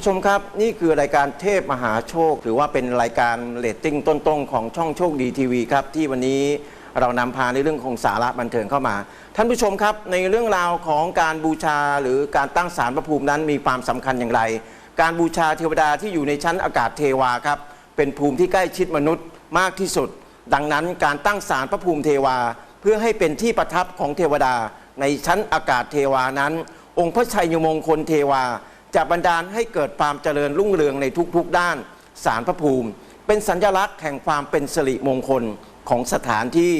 ท่านผู้ชมครับ นี่คือรายการเทพมหาโชค ถือว่าเป็นรายการเรตติ้งต้นๆของช่องโชคดีทีวีครับ ที่วันนี้เรานำพาในเรื่องของสาระบันเทิงเข้ามา ท่านผู้ชมครับ ในเรื่องราวของการบูชาหรือการตั้งศาลพระภูมินั้นมีความสำคัญอย่างไร การบูชาเทวดาที่อยู่ในชั้นอากาศเทวาครับเป็นภูมิที่ใกล้ชิดมนุษย์มากที่สุด ดังนั้นการตั้งศาลพระภูมิเทวา เพื่อให้เป็นที่ประทับของเทวดา ในชั้นอากาศเทวานั้น องค์พระชัยมงคลเทวา จะบันดาลให้เกิดความเจริญรุ่งเรืองในทุกๆด้าน สารพระภูมิ เป็นสัญลักษณ์แห่งความเป็นสิริมงคลของสถานที่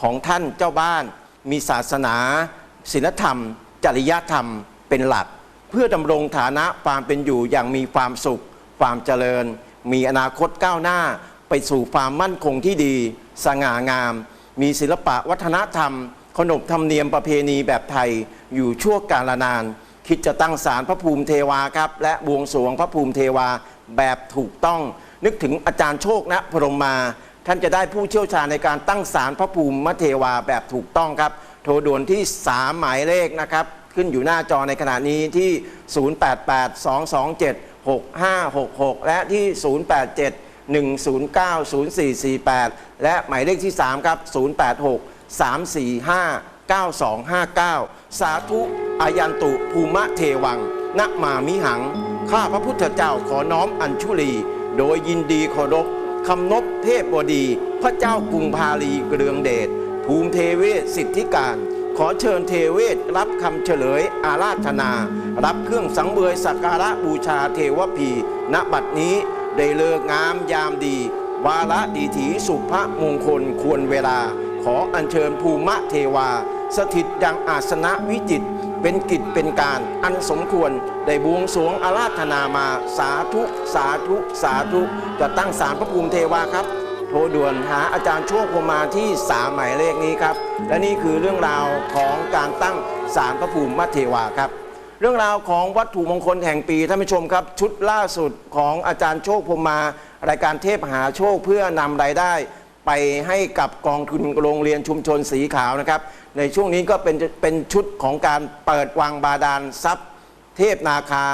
ของท่านเจ้าบ้าน มีศาสนาศีลธรรม จริยธรรมเป็นหลัก เพื่อดำรงฐานะความเป็นอยู่อย่างมีความสุข ความเจริญ มีอนาคตก้าวหน้า ไปสู่ความมั่นคงที่ดี สง่างาม มีศิลปะวัฒนธรรม ขนบธรรมเนียมประเพณีแบบไทยอยู่ชั่วกาลนาน คิดจะตั้งศาลพระภูมิเทวาครับ และบวงสรวงพระภูมิเทวาแบบถูกต้อง นึกถึงอาจารย์โชคนะพรหมมา ท่านจะได้ผู้เชี่ยวชาญในการตั้งศาลพระภูมิมเทวาแบบถูกต้องครับ โทรด่วนที่ 3 หมายเลขนะครับ ขึ้นอยู่หน้าจอในขณะนี้ที่ 0882276566 และที่ 087 1090448 และหมายเลขที่ 3 ครับ 086 345 9259 สาธุ อายันตุภูมะเทวัง ณมามิหัง ข้าพระพุทธเจ้าขอน้อมอัญชุลี โดยยินดีเคารพคำนบเทพบดี พระเจ้ากรุงพาลีเกรืองเดชภูมิเทเวศสิทธิการ ขอเชิญเทเวศรับคำเฉลยอาราธนา รับเครื่องสังเวยสักการะบูชาเทวพี ณบัดนี้ได้เลิกงามยามดี วาระดีถีสุภมงคลควรเวลา ขออัญเชิญภูมะเทวา สถิตยังอาสนะวิจิตร เป็นกิจเป็นการอันสมควร ได้บวงสรวงอาราธนามาสาธุ สาธุ สาธุจะตั้งศาลพระภูมิเทวาครับ โทรด่วนหาอาจารย์โชคพรหมาที่สามหมายเลขนี้ครับ และนี่คือเรื่องราวของการตั้งศาลพระภูมิมัเทวาครับ เรื่องราวของวัตถุมงคลแห่งปีท่านผู้ชมครับ ชุดล่าสุดของอาจารย์โชคพรหมารายการเทพหาโชคเพื่อนำรายได้ ไปให้กับกองทุนโรงเรียนชุมชนสีขาวนะครับ ในช่วงนี้ก็เป็นเป็นชุดของการเปิดวังบาดาลทรัพย์ เทพนาคา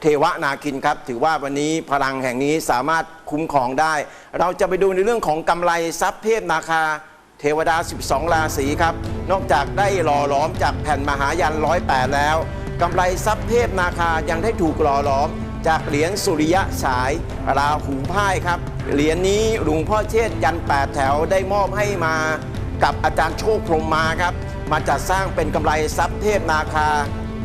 เทวนาคินครับ ถือว่าวันนี้พลังแห่งนี้สามารถคุ้มครองได้ เราจะไปดูในเรื่องของกำไรทรัพย์เทพนาคา เทวดา 12 ราศีครับ นอกจากได้หล่อหลอมจากแผ่นมหายันร้อยแปดแล้วกำไรทรัพย์เทพนาคายังได้ถูกหล่อหลอม จากเหรียญสุริยะฉายราหูพ่ายครับ เหรียญนี้หลวงพ่อเชษยันแปดแถวได้มอบให้มากับอาจารย์โชคพรมมาครับ มาจัดสร้างเป็นกำไรทรัพย์เทพนาคา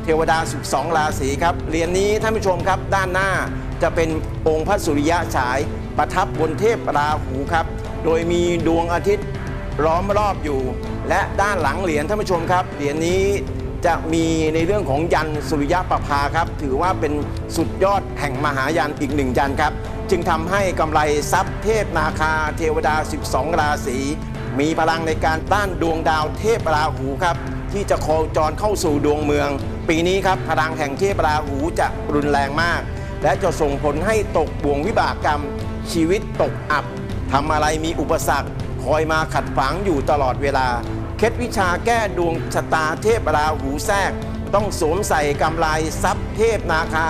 เทวดา12ราศีครับ เหรียญนี้ท่านผู้ชมครับด้านหน้าจะเป็นองค์พระสุริยะฉายประทับบนเทพราหูครับ โดยมีดวงอาทิตย์ล้อมรอบอยู่ และด้านหลังเหรียญท่านผู้ชมครับ เหรียญนี้ จะมีในเรื่องของยันสุริยะประภาครับ ถือว่าเป็นสุดยอดแห่งมหายันอีกหนึ่งยันครับ จึงทำให้กำไรทรัพย์เทพนาคาเทวดา 12 ราศีมีพลังในการต้านดวงดาวเทพราหูครับ ที่จะโคจรเข้าสู่ดวงเมือง ปีนี้ครับพลังแห่งเทพราหูจะรุนแรงมาก และจะส่งผลให้ตกบ่วงวิบากกรรม ชีวิตตกอับทำอะไรมีอุปสรรค คอยมาขัดขวางอยู่ตลอดเวลา ล็ดวิชาแก้ดวงชะตาเทพราหูแทรก ต้องสวมใส่กำไรทรัพย์เทพนาคา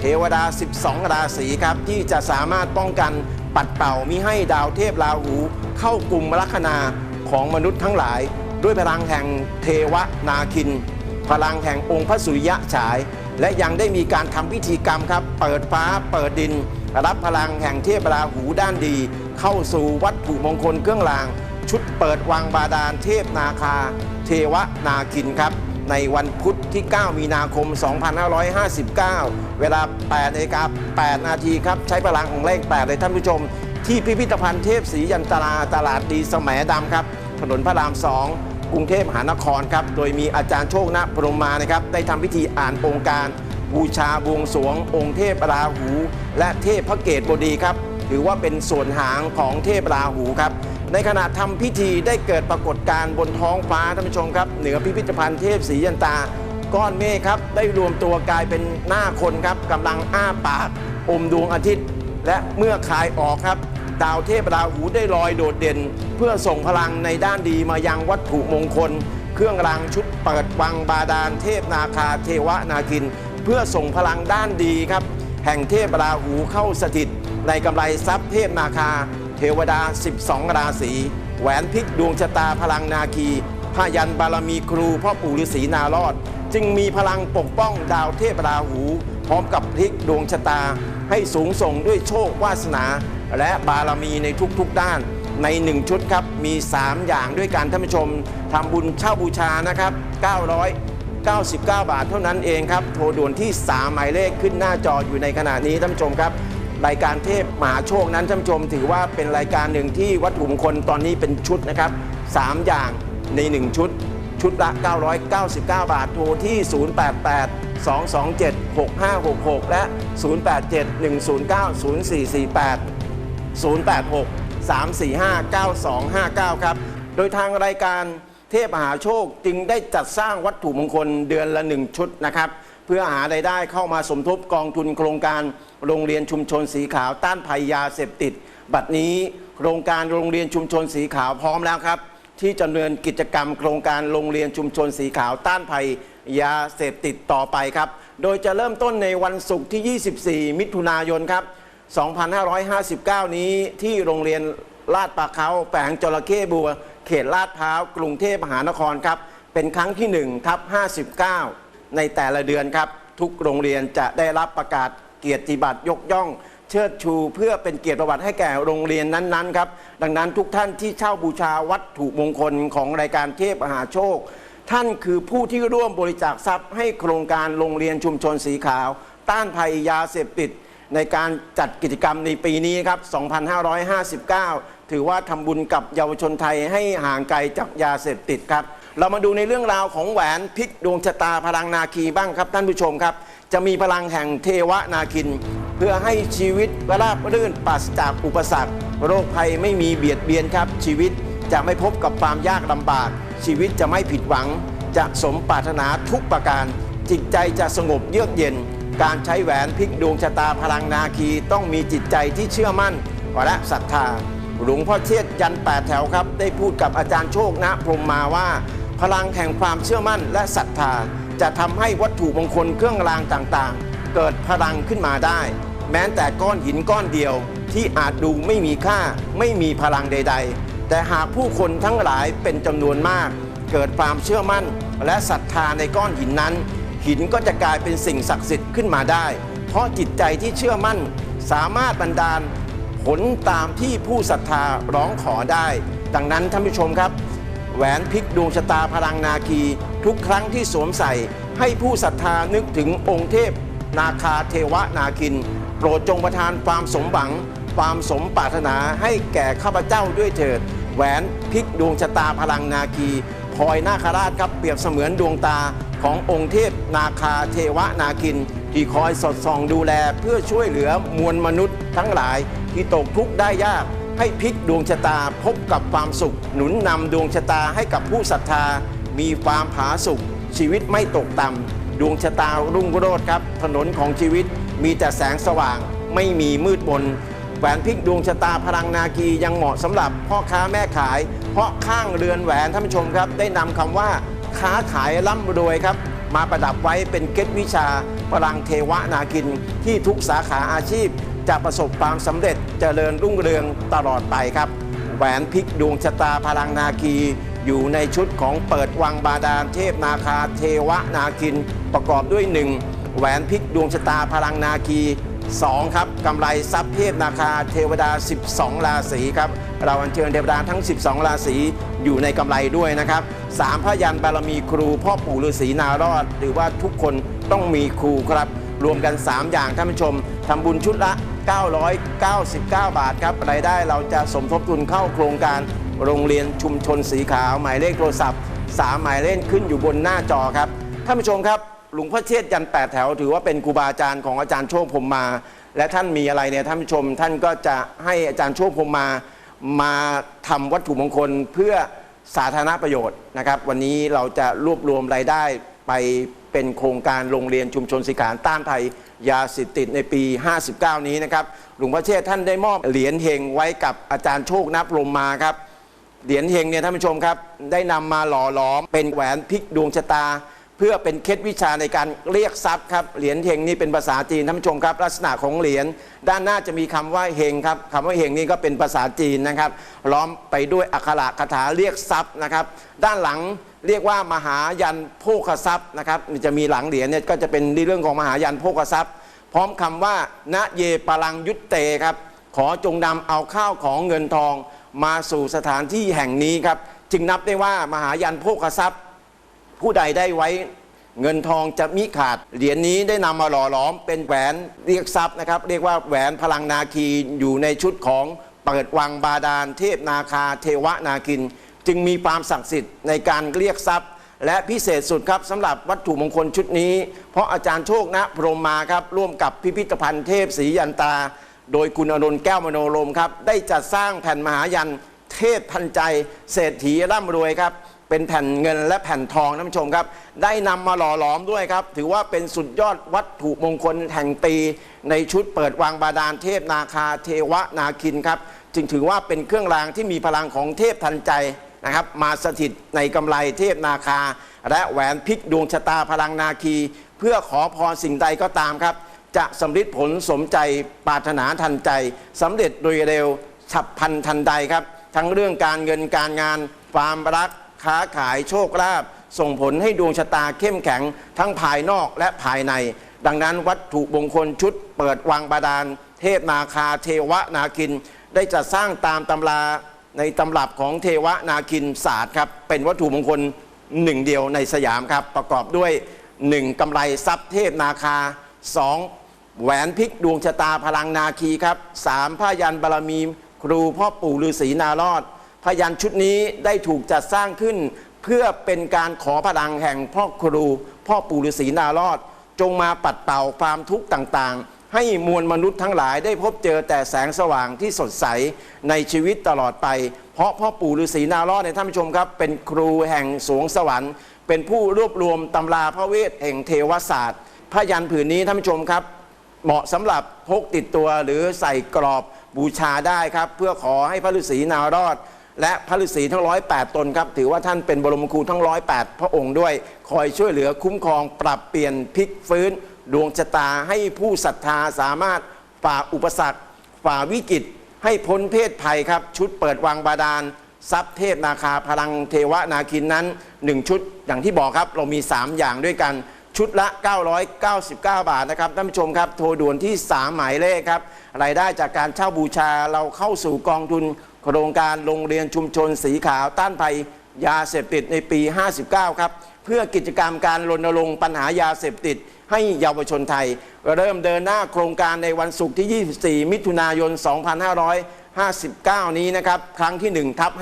เทวดา 12 ราศีครับ ที่จะสามารถป้องกันปัดเป่ามิให้ดาวเทพราหู เข้ากลุ่มลัคนาของมนุษย์ทั้งหลาย ด้วยพลังแห่งเทวนาคิน พลังแห่งองค์พระสุริยะฉาย และยังได้มีการทำพิธีกรรมครับ เปิดฟ้าเปิดดิน รับพลังแห่งเทพราหูด้านดี เข้าสู่วัตถุมงคลเครื่องราง ชุดเปิดวังบาดาลเทพนาคา เทวนาคินครับ ในวันพุธที่ 9 มีนาคม 2559 เวลา8นาฬิกา8นาทีครับ ใช้พลังของเลข8เลยท่านผู้ชม ที่พิพิธภัณฑ์เทพศรียันตราตลาดดีสมัยดำครับ ถนนพระราม 2 กรุงเทพมหานครครับ โดยมีอาจารย์โชคนะพรหมมานะครับ ได้ทำพิธีอ่านองค์การบูชาบวงสรวง องค์เทพราหู และเทพพระเกตบดีครับ ถือว่าเป็นส่วนหางของเทพราหูครับ ในขณะทำพิธีได้เกิดปรากฏการณ์บนท้องฟ้าท่านผู้ชมครับ เหนือพิพิธภัณฑ์เทพศรียันตา ก้อนเมฆครับ ได้รวมตัวกลายเป็นหน้าคนครับกำลังอ้าปากอมดวงอาทิตย์ และเมื่อคลายออกครับดาวเทพราหูได้ลอยโดดเด่น เพื่อส่งพลังในด้านดีมายังวัตถุมงคล เครื่องรางชุดเปิดวังบาดาลเทพนาคาเทวนาคิน เพื่อส่งพลังด้านดีครับ แห่งเทพราหูเข้าสถิต ในกำไรทรัพย์เทพนาคา เทวดา 12 ราศีแหวนพิกดวงชะตาพลังนาคีพยันบารมีครูพ่อปู่ฤาษีนารอด จึงมีพลังปกป้องดาวเทพราหู พร้อมกับพลิกดวงชะตา ให้สูงส่งด้วยโชควาสนา และบารมีในทุกๆด้าน ในหนึ่งชุดครับ มี 3 อย่างด้วยการท่านผู้ชมทำบุญเช่าบูชานะครับ 999 บาทเท่านั้นเองครับ โทรด่วนที่ 3 หมายเลขขึ้นหน้าจออยู่ในขณะนี้ท่านผู้ชมครับ รายการเทพมหาโชคนั้นท่านผู้ชมถือว่าเป็นรายการหนึ่งที่วัตถุมงคลตอนนี้เป็นชุดนะครับ 3 อย่างใน 1 ชุด ชุดละ 999 บาท โทรที่ 088 227 6566 และ 087 109 0448 086 345 9259 ครับ โดยทางรายการเทพมหาโชคจึงได้จัดสร้างวัตถุมงคลเดือนละหนึ่งชุดนะครับ เพื่อหารายได้เข้ามาสมทบกองทุนโครงการโรงเรียนชุมชนสีขาวต้านภัยยาเสพติด บัดนี้โครงการโรงเรียนชุมชนสีขาวพร้อมแล้วครับ ที่จะดำเนินกิจกรรมโครงการโรงเรียนชุมชนสีขาวต้านภัยยาเสพติดต่อไปครับ โดยจะเริ่มต้นในวันศุกร์ที่ 24 มิถุนายนครับ 2559 นี้ที่โรงเรียนลาดปลาเขาแฝงจระเข้บัว เขตลาดพร้าว กรุงเทพมหานครครับ เป็นครั้งที่1ทับ59 ในแต่ละเดือนครับ ทุกโรงเรียนจะได้รับประกาศเกียรติบัตรยกย่อง เชิดชูเพื่อเป็นเกียรติประวัติให้แก่โรงเรียนนั้นๆครับดังนั้นทุกท่านที่เช่าบูชาวัตถุมงคลของรายการเทพมหาโชค ท่านคือผู้ที่ร่วมบริจาคทรัพย์ให้โครงการโรงเรียนชุมชนสีขาว ต้านภัยยาเสพติดในการจัดกิจกรรมในปีนี้ครับ 2559 ถือว่าทำบุญกับเยาวชนไทยให้ห่างไกลจากยาเสพติดครับ เรามาดูในเรื่องราวของแหวนพลิกดวงชะตาพลังนาคีบ้างครับท่านผู้ชมครับ จะมีพลังแห่งเทวนาคิน เพื่อให้ชีวิตราบรื่นปราศจากอุปสรรค โรคภัยไม่มีเบียดเบียนครับ ชีวิตจะไม่พบกับความยากลำบาก ชีวิตจะไม่ผิดหวัง จะสมปรารถนาทุกประการ จิตใจจะสงบเยือกเย็น การใช้แหวนพลิกดวงชะตาพลังนาคีต้องมีจิตใจที่เชื่อมั่นและศรัทธาหลวงพ่อเชษยันแปดแถวครับ ได้พูดกับอาจารย์โชคนะพรมมาว่า พลังแห่งความเชื่อมั่นและศรัทธา จะทำให้วัตถุมงคลเครื่องรางต่างๆ เกิดพลังขึ้นมาได้ แม้แต่ก้อนหินก้อนเดียวที่อาจดูไม่มีค่าไม่มีพลังใด ๆ แต่หากผู้คนทั้งหลายเป็นจำนวนมาก เกิดความเชื่อมั่น และศรัทธาในก้อนหินนั้น หินก็จะกลายเป็นสิ่งศักดิ์สิทธิ์ขึ้นมาได้ เพราะจิตใจที่เชื่อมั่น สามารถบันดาลผลตามที่ผู้ศรัทธาร้องขอได้ ดังนั้นท่านผู้ชมครับ แหวนพลิกดวงชะตาพลังนาคี ทุกครั้งที่สวมใส่ ให้ผู้ศรัทธานึกถึงองค์เทพ นาคาเทวนาคิน โปรดจงประทานความสมหวัง ความสมปรารถนาให้แก่ข้าพเจ้าด้วยเถิด แหวนพลิกดวงชะตาพลังนาคีพลอยนาคราชครับเปรียบเสมือนดวงตาขององค์เทพนาคาเทวนาคิน ที่คอยสอดส่องดูแลเพื่อช่วยเหลือมวลมนุษย์ทั้งหลายที่ตกทุกข์ได้ยาก ให้พลิกดวงชะตาพบกับความสุข หนุนนำดวงชะตาให้กับผู้ศรัทธา มีความผาสุกชีวิตไม่ตกต่ำดวงชะตารุ่งโรจน์ครับ ถนนของชีวิตมีแต่แสงสว่าง ไม่มีมืดมนแหวนพลิกดวงชะตาพลังนาคียังเหมาะสำหรับพ่อค้าแม่ขาย เพราะข้างเรือนแหวนท่านผู้ชมครับ ได้นำคำว่าค้าขายร่ำรวยครับ มาประดับไว้เป็นเกตวิชาพลังเทวนาคินที่ทุกสาขาอาชีพจะประสบความสำเร็จ เจริญรุ่งเรืองตลอดไปครับ แหวนพลิกดวงชะตาพลังนาคี อยู่ในชุดของเปิดวังบาดาลเทพนาคาเทวนาคินประกอบด้วย 1. แหวนพลิกดวงชะตาพลังนาคี 2. ครับกำไรทรัพย์เทพนาคาเทวดา 12 ราศีครับเราอัญเชิญเทวดาทั้ง 12 ราศีอยู่ในกำไรด้วยนะครับ 3. พระยันบารมีครูพ่อปู่ฤาษีนารอด หรือว่าทุกคนต้องมีครูครับ รวมกัน 3 อย่างท่านผู้ชมทำบุญชุดละ 999 บาทครับรายได้เราจะสมทบทุนเข้าโครงการโรงเรียนชุมชนสีขาว หมายเลขโทรศัพท์ 3 หมายเลขขึ้นอยู่บนหน้าจอครับท่านผู้ชมครับหลวงพ่อเชษยันแปดแถว ถือว่าเป็นครูบาอาจารย์ของอาจารย์โชคพรมมา และท่านมีอะไรเนี่ยท่านผู้ชม ท่านก็จะให้อาจารย์โชคพรมมามาทำวัตถุมงคลเพื่อสาธารณประโยชน์นะครับ วันนี้เราจะรวบรวมรายได้ไป เป็นโครงการโรงเรียนชุมชนสีขานต้านภัยยาเสพติดในปี 59 นี้นะครับหลวงพ่อเชษฐ์ท่านได้มอบเหรียญเฮงไว้กับอาจารย์โชคนับรมมาครับเหรียญเฮงเนี่ยท่านผู้ชมครับได้นำมาหล่อหลอมเป็นแหวนพลิกดวงชะตา เพื่อเป็นเคล็ดวิชาในการเรียกทรัพย์ครับเหรียญเฮงนี่เป็นภาษาจีนท่านผู้ชมครับ ลักษณะของเหรียญด้านหน้าจะมีคำว่าเฮงครับคำว่าเฮงนี่ก็เป็นภาษาจีนนะครับล้อมไปด้วยอักขระคาถาเรียกทรัพย์นะครับ ด้านหลัง เรียกว่ามหายันโภคทรัพย์นะครับจะมีหลังเหรียญเนี่ยก็จะเป็นในเรื่องของมหายันโภคทรัพย์ พร้อมคำว่าณเยปลังยุตเตครับ ขอจงนำเอาข้าวของเงินทอง มาสู่สถานที่แห่งนี้ครับ จึงนับได้ว่ามหายันโภคทรัพย์ ผู้ใดได้ไว้เงินทองจะมิขาด เหรียญนี้ได้นำมาหล่อหลอมเป็นแหวนเรียกทรัพย์นะครับ เรียกว่าแหวนพลังนาคีอยู่ในชุดของเปิดวังบาดาลเทพนาคาเทวนาคิน จึงมีความศักดิ์สิทธิ์ในการเรียกทรัพย์ และพิเศษสุดครับสำหรับวัตถุมงคลชุดนี้ เพราะอาจารย์โชคนะพรมมาครับร่วมกับพิพิธภัณฑ์เทพศรียันตา โดยคุณอรุณแก้วมโนรมครับได้จัดสร้างแผ่นมหายันเทพทันใจ เศรษฐีร่ำรวยครับเป็นแผ่นเงินและแผ่นทองท่านผู้ชมครับ ได้นำมาหล่อหลอมด้วยครับ ถือว่าเป็นสุดยอดวัตถุมงคลแห่งปี ในชุดเปิดวางบาดาลเทพนาคาเทวนาคินครับ จึงถือว่าเป็นเครื่องรางที่มีพลังของเทพทันใจ นะครับมาสถิตในกำไรเทพนาคา และแหวนพลิกดวงชะตาพลังนาคี เพื่อขอพรสิ่งใดก็ตามครับ จะสำเร็จผลสมใจปรารถนาทันใจสำเร็จโดยเร็วฉับพันทันใดครับ ทั้งเรื่องการเงินการงาน ความรักค้าขายโชคลาภส่งผลให้ดวงชะตาเข้มแข็ง ทั้งภายนอกและภายใน ดังนั้นวัตถุมงคลชุดเปิดวังบาดาล เทพนาคาเทวนาคิน ได้จัดสร้างตามตำรา ในตำรับของเทวนาคินศาสตร์ครับเป็นวัตถุมงคลหนึ่งเดียวในสยามครับ ประกอบด้วย 1. กำไรทรัพย์เทพนาคา 2. แหวนพลิกดวงชะตาพลังนาคีครับ 3. ผ้ายันบารมี ครูพ่อปู่ฤาษีนารอดพยันชุดนี้ได้ถูกจัดสร้างขึ้น เพื่อเป็นการขอพลังแห่งพ่อครู พ่อปู่ฤาษีนารอด จงมาปัดเป่าความทุกข์ต่างๆ ให้มวลมนุษย์ทั้งหลายได้พบเจอแต่แสงสว่างที่สดใสในชีวิตตลอดไป เพราะพ่อปู่ฤาษีนารอดในยท่านผู้ชมครับ เป็นครูแห่งสวงสวรรค์ เป็นผู้รวบรวมตำราพระเวทแห่งเทวศาสตร์พระยันผืนนี้ท่านผู้ชมครับ เหมาะสำหรับพกติดตัวหรือใส่กรอบบูชาได้ครับ เพื่อขอให้พระฤาษีนารอดและพระฤาษีทั้งร้อยแปดตนครับ ถือว่าท่านเป็นบรมครูทั้งร้อยแปดพระองค์ด้วย คอยช่วยเหลือคุ้มครองปรับเปลี่ยนพลิกฟื้น ดวงชะตาให้ผู้ศรัทธาสามารถฝ่าอุปสรรค ฝ่าวิกฤตให้พ้นเพศภัยครับ ชุดเปิดวังบาดาลทรัพย์เทพนาคาพลังเทวนาคินนั้น 1 ชุดอย่างที่บอกครับเรามี 3 อย่างด้วยกันชุดละ 999 บาทนะครับท่านผู้ชมครับ โทรด่วนที่ 3 หมายเลขครับ รายได้จากการเช่าบูชาเราเข้าสู่กองทุน โครงการโรงเรียนชุมชนสีขาวต้านภัยยาเสพติดในปี 59 ครับ เพื่อกิจกรรมการรณรงค์ปัญหายาเสพติด ให้เยาวชนไทย เริ่มเดินหน้าโครงการในวันศุกร์ที่ 24 มิถุนายน 2559 นี้นะครับ ครั้งที่ 1 ทับ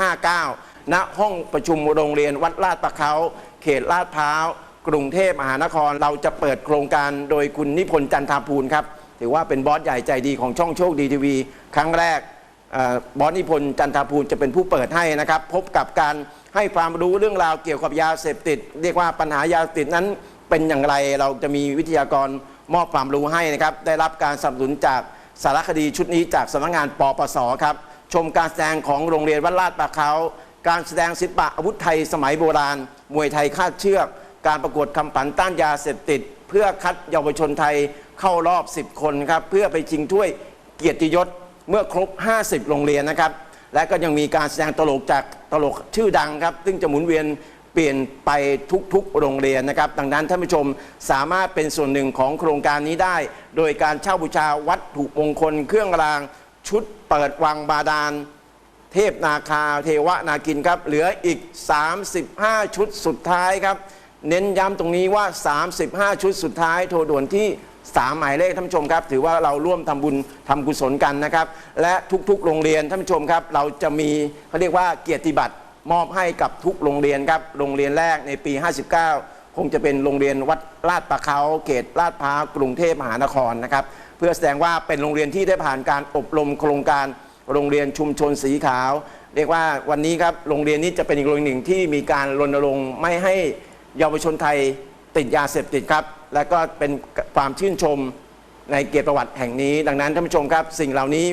59 ณ ห้องประชุมโรงเรียนวัดลาดประเขา เขตลาดพร้าว กรุงเทพมหานคร เราจะเปิดโครงการโดยคุณนิพนธ์จันทาภูลครับ ถือว่าเป็นบอสใหญ่ใจดีของช่องโชคดีทีวี ครั้งแรกออบอสนิพนธ์จันทาภูลจะเป็นผู้เปิดให้นะครับ พบกับการให้ความรู้เรื่องราวเกี่ยวกับยาเสพติด เรียกว่าปัญหายาเสพติดนั้น เป็นอย่างไรเราจะมีวิทยากรมอบความรู้ให้นะครับ ได้รับการสนับสนุนจากสารคดีชุดนี้จากสำนักงานปปสครับ ชมการแสดงของโรงเรียนวัดลาดปะเขาการแสดงศิลปะอาวุธไทยสมัยโบราณ มวยไทยคาดเชือก การประกวดคำผันต้านยาเสพติด เพื่อคัดเยาวชนไทยเข้ารอบ 10 คนครับเพื่อไปชิงถ้วยเกียรติยศเมื่อครบ 50 โรงเรียนนะครับ และก็ยังมีการแสดงตลกจากตลกชื่อดังครับ ซึ่งจะหมุนเวียน เปลี่ยนไปทุกๆโรงเรียนนะครับ ดังนั้นท่านผู้ชมสามารถเป็นส่วนหนึ่งของโครงการนี้ได้ โดยการเช่าบูชาวัตถุมงคล เครื่องราง ชุดเปิดวังบาดาลเทพนาคาเทวนากินครับ เหลืออีก 35 ชุดสุดท้ายครับ เน้นย้ำตรงนี้ว่า 35 ชุดสุดท้าย โทรด่วนที่3หมายเลขท่านผู้ชมครับ ถือว่าเราร่วมทำบุญทำกุศลกันนะครับ และทุกๆ โรงเรียนท่านผู้ชมครับ เราจะมีเขาเรียกว่าเกียรติบัตร มอบให้กับทุกโรงเรียนครับ โรงเรียนแรกในปี 59 คงจะเป็นโรงเรียนวัดลาดประเขาเขตลาดพร้าวกรุงเทพมหานครนะครับ เพื่อแสดงว่าเป็นโรงเรียนที่ได้ผ่านการอบรมโครงการโรงเรียนชุมชนสีขาว เรียกว่าวันนี้ครับโรงเรียนนี้จะเป็นอีกโรงเรียนหนึ่งที่มีการรณรงค์ไม่ให้เยาวชนไทยติดยาเสพติดครับ และก็เป็นความชื่นชมในเกียรติประวัติแห่งนี้ ดังนั้นท่านผู้ชมครับ สิ่งเหล่านี้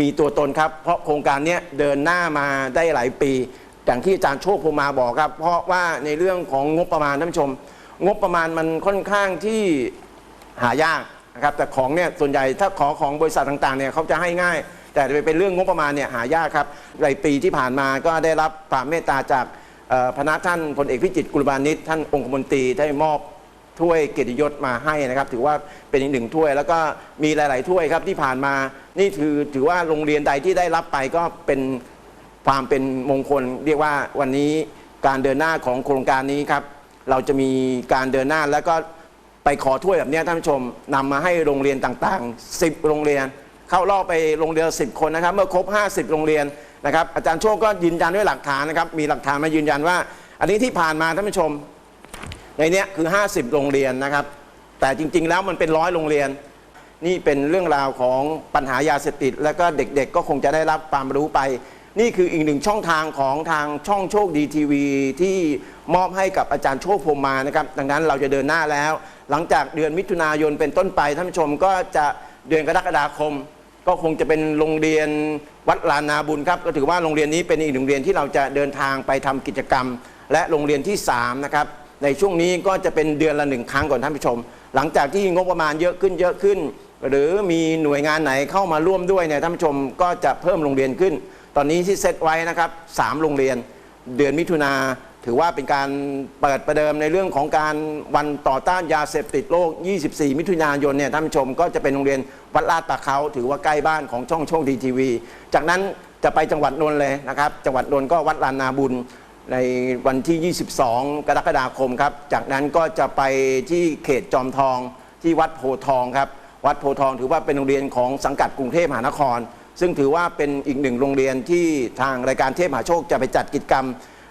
มีตัวตนครับ เพราะโครงการนี้เดินหน้ามาได้หลายปี อย่างที่อาจารย์โชคพมาบอกครับ เพราะว่าในเรื่องของงบประมาณท่านผู้ชม งบประมาณมันค่อนข้างที่หายากนะครับแต่ของเนี่ยส่วนใหญ่ถ้าขอของบริษัทต่างๆเนี่ยเขาจะให้ง่าย แต่เป็นเรื่องงบประมาณเนี่ยหายากครับในปีที่ผ่านมาก็ได้รับความเมตตาจากเอ่อพระท่านพลเอกพิจิตรกุลบานิชท่านองคมนตรีได้มอบถ้วยเกียรติยศมาให้นะครับ ถือว่าเป็นอีกหนึ่งถ้วย แล้วก็มีหลาย ๆ ถ้วยครับที่ผ่านมานี่ถือถือว่าโรงเรียนใดที่ได้รับไปก็เป็น ความเป็นมงคล เรียกว่าวันนี้การเดินหน้าของโครงการนี้ครับ เราจะมีการเดินหน้าแล้วก็ไปขอถ้วยแบบนี้ท่านผู้ชมนำมาให้โรงเรียนต่างๆ 10 โรงเรียน เข้ารอบไปโรงเรียน 10 คนนะครับ เมื่อครบ 50 โรงเรียนนะครับ อาจารย์โชคก็ยืนยันด้วยหลักฐานนะครับ มีหลักฐานมายืนยันว่า อันนี้ที่ผ่านมาท่านผู้ชม ในเนี้ยคือ 50 โรงเรียนนะครับ แต่จริง ๆ แล้วมันเป็นร้อยโรงเรียน นี่เป็นเรื่องราวของปัญหายาเสพติด แล้วก็เด็กๆ ก็คงจะได้รับความรู้ไป นี่คืออีกหนึ่งช่องทางของทางช่องโชคดีทีวีที่มอบให้กับอาจารย์โชคพรมมานะครับ ดังนั้นเราจะเดินหน้าแล้ว หลังจากเดือนมิถุนายนเป็นต้นไปท่านผู้ชมก็จะเดือนกรกฎาคม ก็คงจะเป็นโรงเรียนวัดลานนาบุญครับก็ถือว่าโรงเรียนนี้เป็นอีกหนึ่งโรงเรียนที่เราจะเดินทางไปทำกิจกรรม และโรงเรียนที่สามนะครับในช่วงนี้ก็จะเป็นเดือนละหนึ่งครั้งก่อนท่านผู้ชม หลังจากที่งบประมาณเยอะขึ้นเยอะขึ้น หรือมีหน่วยงานไหนเข้ามาร่วมด้วยเนี่ยท่านผู้ชมก็จะเพิ่มโรงเรียนขึ้น ตอนนี้ที่เซตไว้นะครับสามโรงเรียนเดือนมิถุนาถือว่าเป็นการเปิดประเดิมในเรื่องของการวันต่อต้านยาเสพติดโลก 24 มิถุนายนเนี่ยท่านผู้ชมก็จะเป็นโรงเรียนวัดลาดตาเขาถือว่าใกล้บ้านของช่องโชคดีทีวี จากนั้นจะไปจังหวัดนนท์เลยนะครับจังหวัดนนท์ก็วัดลานนาบุญในวันที่ 22 กรกฎาคมครับ จากนั้นก็จะไปที่เขตจอมทองที่วัดโพทองครับ วัดโพทองถือว่าเป็นโรงเรียนของสังกัดกรุงเทพมหานคร ซึ่งถือว่าเป็นอีกหนึ่งโรงเรียนที่ทางรายการเทพมหาโชคจะไปจัดกิจกรรม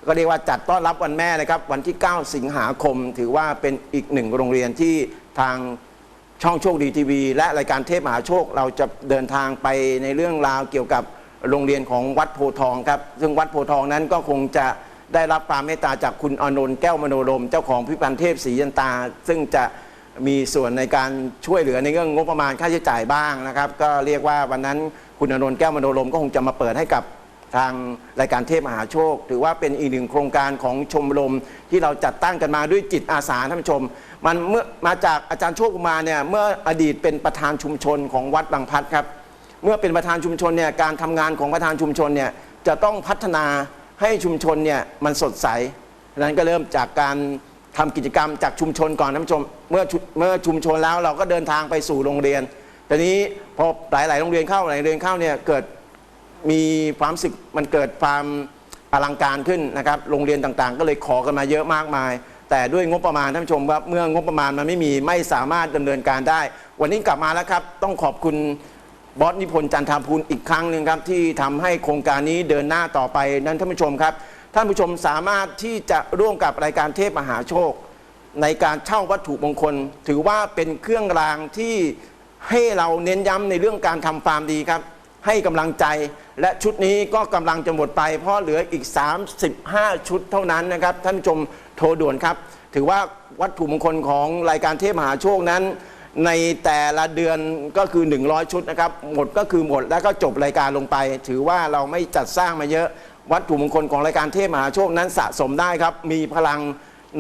ก็เรียกว่าจัดต้อนรับวันแม่นะครับ วันที่ 9 สิงหาคม ถือว่าเป็นอีกหนึ่งโรงเรียนที่ทางช่องโชคดีทีวี และรายการเทพมหาโชค เราจะเดินทางไปในเรื่องราวเกี่ยวกับโรงเรียนของวัดโพทองครับ ซึ่งวัดโพทองนั้นก็คงจะได้รับความเมตตาจากคุณอนนท์แก้วมโนรม เจ้าของพิพิธภัณฑ์เทพศรียันตา ซึ่งจะมีส่วนในการช่วยเหลือในเรื่องงบประมาณค่าใช้จ่ายบ้างนะครับ ก็เรียกว่าวันนั้น คุณอนนท์แก้วมโนรมก็คงจะมาเปิดให้กับทางรายการเทพมหาโชค ถือว่าเป็นอีกหนึ่งโครงการของชมรมที่เราจัดตั้งกันมาด้วยจิตอาสาท่านผู้ชม มันเมื่อมาจากอาจารย์โชคมาเนี่ยเมื่ออดีตเป็นประธานชุมชนของวัดบางพัดครับ เมื่อเป็นประธานชุมชนเนี่ยการทำงานของประธานชุมชนเนี่ยจะต้องพัฒนาให้ชุมชนเนี่ยมันสดใสนั้นก็เริ่มจากการทำกิจกรรมจากชุมชนก่อนท่านผู้ชมเมื่อเมื่อชุมชนแล้วเราก็เดินทางไปสู่โรงเรียน ทีนี้พอหลายๆโรงเรียนเข้าหลายโรงเรียนเข้าเนี่ยเกิดมีความสึกมันเกิดความอลังการขึ้นนะครับโรงเรียนต่างๆ ก็เลยขอกันมาเยอะมากมาย แต่ด้วยงบประมาณท่านผู้ชมว่าเมื่องบประมาณมันไม่มีไม่สามารถดำเนินการได้ วันนี้กลับมาแล้วครับ ต้องขอบคุณบอสนิพนธ์จันทาภูลอีกครั้งหนึ่งครับที่ทำให้โครงการนี้เดินหน้าต่อไปนั้นท่านผู้ชมครับ ท่านผู้ชมสามารถที่จะร่วมกับรายการเทพมหาโชค ในการเช่าวัตถุมงคล ถือว่าเป็นเครื่องรางที่ ให้เราเน้นย้ำในเรื่องการทำความดีครับ ให้กำลังใจและชุดนี้ก็กำลังจะหมดไป เพราะเหลืออีก 35 ชุดเท่านั้นนะครับ ท่านผู้ชมโทรด่วนครับ ถือว่าวัตถุมงคลของรายการเทพมหาโชคนั้น ในแต่ละเดือนก็คือ 100 ชุดนะครับ หมดก็คือหมดแล้วก็จบรายการลงไป ถือว่าเราไม่จัดสร้างมาเยอะ วัตถุมงคลของรายการเทพมหาโชคนั้นสะสมได้ครับ มีพลัง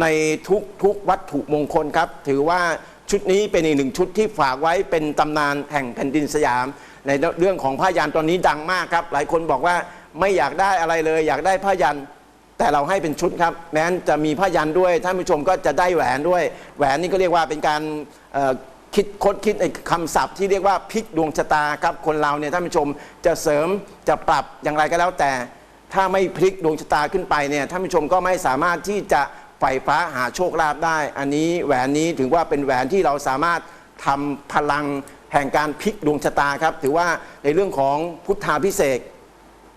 ในทุกทุกวัตถุมงคลครับ ถือว่า ชุดนี้เป็นอีกหนึ่งชุดที่ฝากไว้เป็นตำนานแห่งแผ่นดินสยาม ในเรื่องของผ้ายันตอนนี้ดังมากครับ หลายคนบอกว่าไม่อยากได้อะไรเลย อยากได้ผ้ายันแต่เราให้เป็นชุดครับ แม้นจะมีผ้ายันด้วยท่านผู้ชมก็จะได้แหวนด้วย แหวนนี่ก็เรียกว่าเป็นการคิดคดคิดในคำศัพท์ที่เรียกว่าพลิกดวงชะตาครับคนเราเนี่ยท่านผู้ชมจะเสริมจะปรับอย่างไรก็แล้วแต่ ถ้าไม่พลิกดวงชะตาขึ้นไปเนี่ยท่านผู้ชมก็ไม่สามารถที่จะ ไฟฟ้าหาโชคลาภได้ อันนี้แหวนนี้ถือว่าเป็นแหวนที่เราสามารถทำพลังแห่งการพลิกดวงชะตาครับ ถือว่าในเรื่องของพุทธาพิเศษ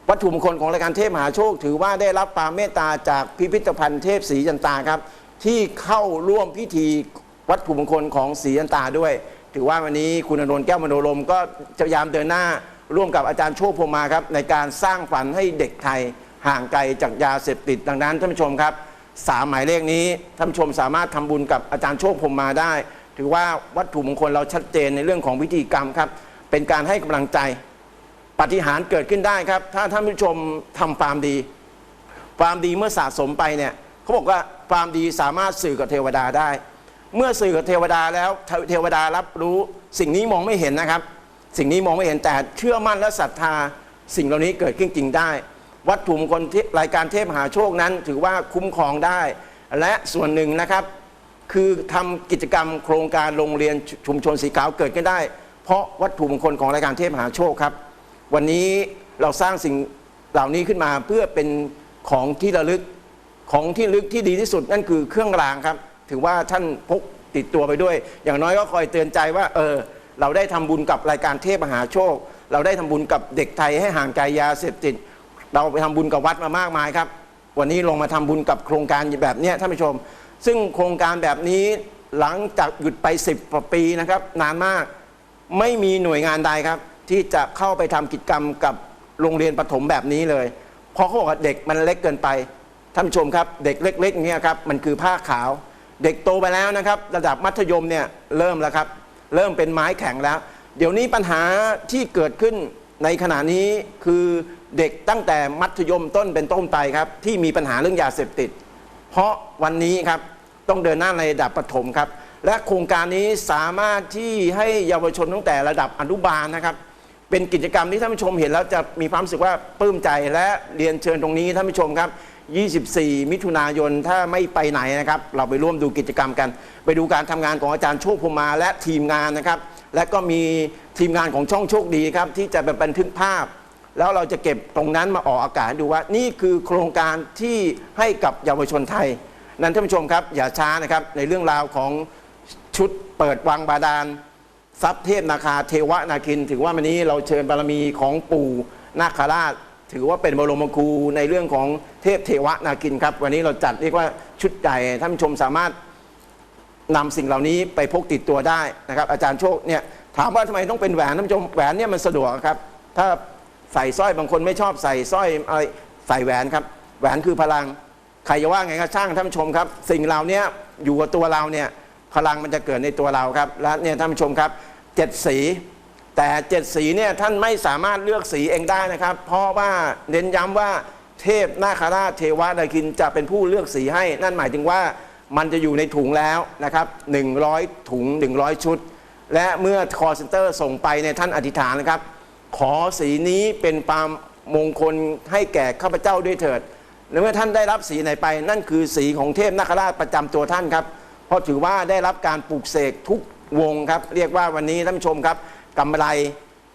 วัตถุมงคลของรายการเทพมหาโชค ถือว่าได้รับความเมตตาจากพิพิธภัณฑ์เทพศรีจันตาครับ ที่เข้าร่วมพิธีวัตถุมงคลของศรีจันตาด้วย ถือว่าวันนี้คุณอนนท์แก้วมโนรมก็จะพยายามเดินหน้าร่วมกับอาจารย์โชคพรมมาครับในการสร้างฝันให้เด็กไทยห่างไกลจากยาเสพติดดังนั้นท่านผู้ชมครับ สามหมายเลขนี้ท่านผู้ชมสามารถทำบุญกับอาจารย์โชคพรมมาได้ ถือว่าวัตถุมงคลเราชัดเจนในเรื่องของพิธีกรรมครับ เป็นการให้กำลังใจปฏิหารเกิดขึ้นได้ครับ ถ้าท่านผู้ชมทำความดี ความดีเมื่อสะสมไปเนี่ยเขาบอกว่าความดีสามารถสื่อกับเทวดาได้ เมื่อสื่อกับเทวดาแล้วเทวดารับรู้สิ่งนี้มองไม่เห็นนะครับ สิ่งนี้มองไม่เห็นแต่เชื่อมั่นและศรัทธาสิ่งเหล่านี้เกิดขึ้นจริงได้ วัตถุมงคลที่รายการเทพมหาโชคนั้น ถือว่าคุ้มครองได้ และส่วนหนึ่งนะครับ คือทำกิจกรรมโครงการโรงเรียนชุมชนสีขาวเกิดขึ้นได้ เพราะวัตถุมงคลของรายการเทพมหาโชคครับ วันนี้เราสร้างสิ่งเหล่านี้ขึ้นมาเพื่อเป็นของที่ระลึกของที่ลึกที่ดีที่สุดนั่นคือเครื่องรางครับ ถือว่าท่านพกติดตัวไปด้วย อย่างน้อยก็คอยเตือนใจว่า เออ เราได้ทำบุญกับรายการเทพมหาโชค เราได้ทำบุญกับเด็กไทยให้ห่างไกลยาเสพติด เราไปทำบุญกับวัดมามากมายครับ วันนี้ลงมาทำบุญกับโครงการแบบนี้ท่านผู้ชม ซึ่งโครงการแบบนี้หลังจากหยุดไป 10กว่าปีนะครับนานมากไม่มีหน่วยงานใดครับ ที่จะเข้าไปทำกิจกรรมกับโรงเรียนประถมแบบนี้เลย เพราะเขาบอกว่าเด็กมันเล็กเกินไปท่านผู้ชมครับ เด็กเล็กๆเนี่ยครับมันคือผ้าขาว เด็กโตไปแล้วนะครับ ระดับมัธยมเนี่ยเริ่มแล้วครับ เริ่มเป็นไม้แข็งแล้ว เดี๋ยวนี้ปัญหาที่เกิดขึ้นในขณะนี้คือ เด็กตั้งแต่มัธยมต้นเป็นต้นไปครับ ที่มีปัญหาเรื่องยาเสพติด เพราะวันนี้ครับต้องเดินหน้าในระดับประถมครับ และโครงการนี้สามารถที่ให้เยาวชนตั้งแต่ระดับอนุบาลนะครับ เป็นกิจกรรมที่ท่านผู้ชมเห็นแล้วจะมีความรู้สึกว่าปลื้มใจและเรียนเชิญตรงนี้ท่านผู้ชมครับ 24 มิถุนายนถ้าไม่ไปไหนนะครับ เราไปร่วมดูกิจกรรมกัน ไปดูการทำงานของอาจารย์โชคพรหมาและทีมงานนะครับ และก็มีทีมงานของช่องโชคดีครับที่จะไปบันทึกภาพ แล้วเราจะเก็บตรงนั้นมาออกอากาศดูว่านี่คือโครงการที่ให้กับเยาวชนไทย นั้นท่านผู้ชมครับ อย่าช้านะครับในเรื่องราวของชุดเปิดวังบาดาลทรัพย์เทพนาคาเทวนาคิน ถือว่าวันนี้เราเชิญบารมีของปู่นาคราช ถือว่าเป็นบรมครูในเรื่องของเทพเทวนาคินครับ วันนี้เราจัดเรียกว่าชุดใหญ่ท่านผู้ชมสามารถนำสิ่งเหล่านี้ไปพกติดตัวได้นะครับ อาจารย์โชคเนี่ยถามว่าทำไมต้องเป็นแหวนท่านผู้ชมแหวนเนี่ยมันสะดวกครับ ถ้า ใส่สร้อยบางคนไม่ชอบใส่สร้อยอะไรใส่แหวนครับ แหวนคือพลัง ใครจะว่าไงก็ช่างท่านชมครับ สิ่งเหล่านี้อยู่กับตัวเราเนี่ยพลังมันจะเกิดในตัวเราครับ และเนี่ยท่านชมครับเจ็ดสี แต่เจ็ดสีเนี่ยท่านไม่สามารถเลือกสีเองได้นะครับ เพราะว่าเน้นย้ำว่าเทพนาคราชเทวนาคินจะเป็นผู้เลือกสีให้ นั่นหมายถึงว่ามันจะอยู่ในถุงแล้วนะครับ 100 ถุง 100 ชุด และเมื่อคอร์เซนเตอร์ส่งไปเนี่ยท่านอธิษฐานนะครับ ขอสีนี้เป็นปามมงคลให้แก่ข้าพเจ้าด้วยเถิดและเมื่อท่านได้รับสีไหนไป นั่นคือสีของเทพนาคราชประจำตัวท่านครับ เพราะถือว่าได้รับการปลูกเสกทุกวงครับ เรียกว่าวันนี้ท่านผู้ชมครับกำไร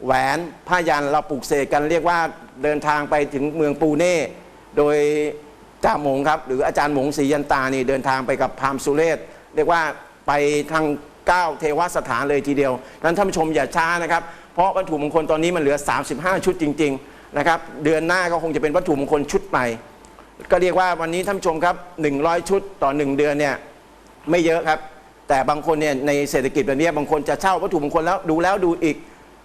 แหวนผ้ายันเราปลูกเสกกันเรียกว่าเดินทางไปถึงเมืองปูเน่โดยจ่าหมงครับ หรืออาจารย์หมงศรียันตานี่เดินทางไปกับพราหมณ์สุเรศเรียกว่าไปทางเก้าเทวสถานเลยทีเดียวนั้นท่านผู้ชมอย่าช้านะครับ เพราะวัตถุมงคลตอนนี้มันเหลือ 35 ชุดจริง ๆ นะครับ เดือนหน้าก็คงจะเป็นวัตถุมงคลชุดใหม่ ก็เรียกว่าวันนี้ท่านผู้ชมครับ 100 ชุดต่อ 1 เดือนเนี่ยไม่เยอะครับ แต่บางคนเนี่ยในเศรษฐกิจแบบนี้บางคนจะเช่าวัตถุมงคลแล้วดูแล้วดูอีก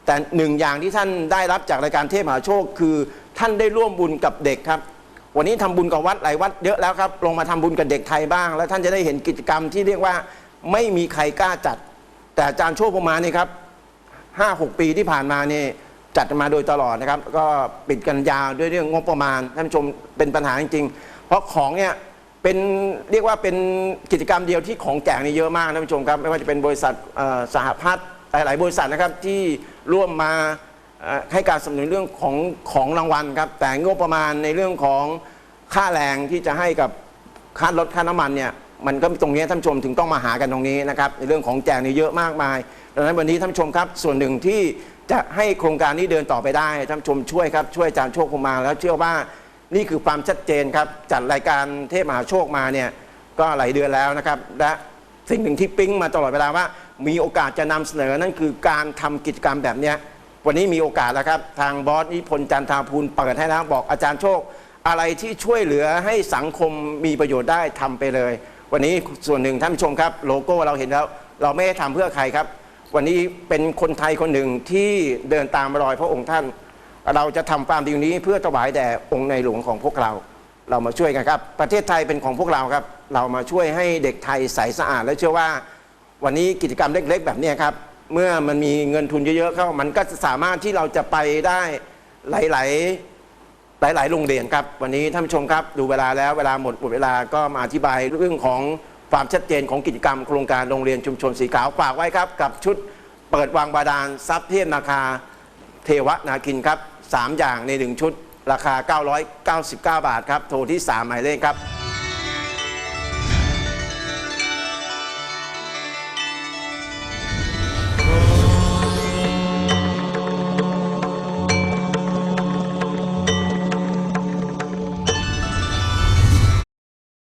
แต่หนึ่งอย่างที่ท่านได้รับจากรายการเทพมหาโชค คือท่านได้ร่วมบุญกับเด็กครับ วันนี้ทำบุญกับวัดหลายวัดเยอะแล้วครับลงมาทำบุญกับเด็กไทยบ้าง แล้วท่านจะได้เห็นกิจกรรมที่เรียกว่าไม่มีใครกล้าจัด แต่อาจารย์โชคประมาณนี่ครับ ห้าหกปีที่ผ่านมานี่จัดมาโดยตลอดนะครับ ก็ปิดกันยาวด้วยเรื่องงบประมาณท่านผู้ชมเป็นปัญหาจริงๆ เพราะของเนี่ยเป็นเรียกว่าเป็นกิจกรรมเดียวที่ของแจกนี่เยอะมากท่านผู้ชมครับไม่ว่าจะเป็นบริษัทสหพัฒน์หลาย ๆ บริษัทนะครับที่ร่วมมาให้การสนับสนุนเรื่องของของรางวัลครับแต่งบประมาณในเรื่องของค่าแรงที่จะให้กับค่ารถค่าน้ำมันเนี่ย มันก็ตรงนี้ท่านชมถึงต้องมาหากันตรงนี้นะครับในเรื่องของแจกนี่เยอะมากมายดังนั้นวันนี้ท่านชมครับส่วนหนึ่งที่จะให้โครงการนี้เดินต่อไปได้ท่านชมช่วยครับช่วยอาจารย์โชคคงมาแล้วเชื่อว่านี่คือความชัดเจนครับจัดรายการเทพมหาโชคมาเนี่ยก็หลายเดือนแล้วนะครับและสิ่งหนึ่งที่ปิ๊งมาตลอดเวลาว่า มีโอกาสจะนำเสนอนั่นคือการทำกิจกรรมแบบนี้วันนี้มีโอกาสแล้วครับทางบอสนิพนธ์จันทาภูลเปิดให้แล้วบอกอาจารย์โชค อะไรที่ช่วยเหลือให้สังคมมีประโยชน์ได้ทำไปเลย วันนี้ส่วนหนึ่งท่านผู้ชมครับ โลโก้เราเห็นแล้ว เราไม่ได้ทำเพื่อใครครับ วันนี้เป็นคนไทยคนหนึ่งที่เดินตามรอยพระองค์ท่าน เราจะทำความดีนี้เพื่อถวายแด่องค์ในหลวงของพวกเรา เรามาช่วยกันครับ ประเทศไทยเป็นของพวกเราครับ เรามาช่วยให้เด็กไทยใสสะอาด และเชื่อว่า วันนี้กิจกรรมเล็ก ๆ แบบนี้ครับเมื่อมันมีเงินทุนเยอะๆเข้ามันก็สามารถที่เราจะไปได้หลาย หลาย ๆ โรงเรียนครับ วันนี้ท่านผู้ชมครับ ดูเวลาแล้วเวลาหมดหมดเวลาก็มาอธิบายเรื่องของความชัดเจนของกิจกรรมโครงการโรงเรียนชุมชนสีขาวฝากไว้ครับ กับชุดเปิดวางบาดาลทรัพย์เทียนนาคา เทวนาคินครับ 3 อย่างใน 1 ชุด ราคา 999 บาทครับ โทรที่ 3 หมายเลขครับ